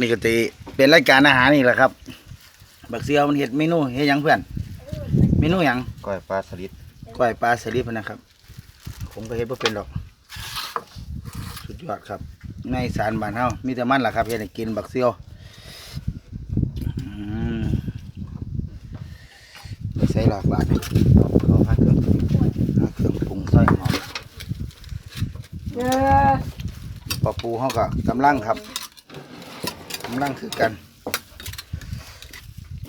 นี่ก็ตีเป็นรายการอาหารนี่แหละครับ บักเซียวมันเห็ดเมนูเฮ็ดหยังเพื่อน เมนูหยังก้อยปลาสลิดก้อยปลาสลิดพะนะครับ ผมก็เฮ็ดบ่เป็นหรอก สุดยอดครับ ในอีสารบ้านเฮามีแต่มันล่ะครับเฮ็ดให้กินบักเซียวอืมไปใส่หลากบาทนี่เขาพักเครื่องหาเครื่องปรุงใส่หอม เออ ปลาปูเขาก็กำลังครับ กำลังคือกัน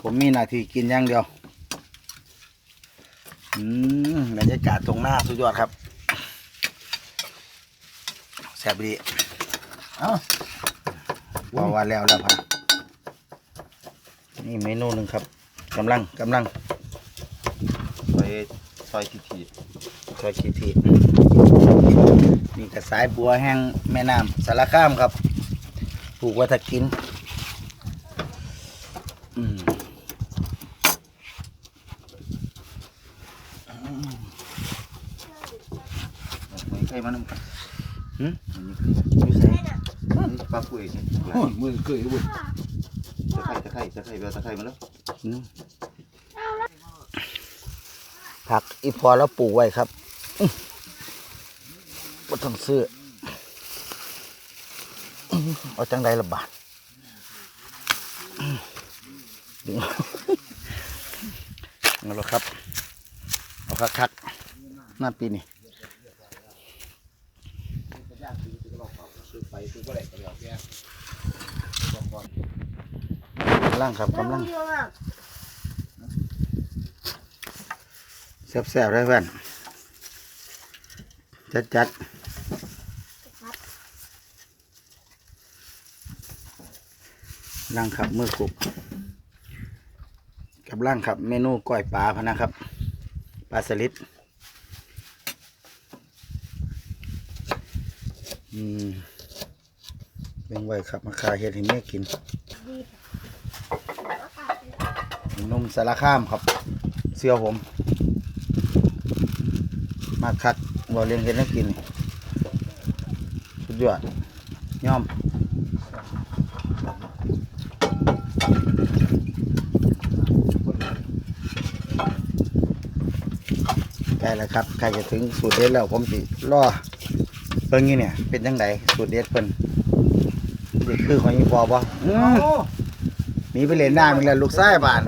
ผมมีหน้าที่กินอย่างเดียวอืมบรรยากาศตรงหน้าสุดยอดครับแซ่บดีเอ้าพอว่าแล้วแล้วพันนี่เมนูหนึ่งครับกำลังกำลังซอยซอยทีทีซอยขีทีนี่กระสายบัวแห้งแม่น้ำสารคามครับปลูกไวัถ้ากิน อืมไม่ใช่มันหืมอยู่ใส่ปลาปุ้ยโอ้ยมือเกยเว้ยตะไคร้ตะไคร้ตะไคร้เบลตะไคร้มาแล้วผักอีพอแล้วปลูกไว้ครับอื้อบ่ต้องซื้ออื้อเอาจังใดละบาทอื้อดึง เอาละครับ เอาคักๆหน้าปีนี่กำลังครับกำลังแซ่บๆเลยเพื่อนจัดจัดๆล่างขับมือกรุบ ล่างขับ เมนูก้อยปลาพนะครับปลาสลิดอืมเป็นไว้ครับมาคาเฮ็ดให้แม่กินนมสารข้ามครับ เสื้อผม มาคักบ่เลี้ยงเห็ดให้กินสุดยอดย่อม ใกล้แล้วครับใกล้จะถึงสูตรเด็ดแล้วผมสิรอเบิ่งนี่เนี่ย เป็นจังไดสูตรเด็ดเพิ่นนี่คือของอีพอบ่อื้อมีไปเล่นน้ำอีกแล้วลูกชายบ้าน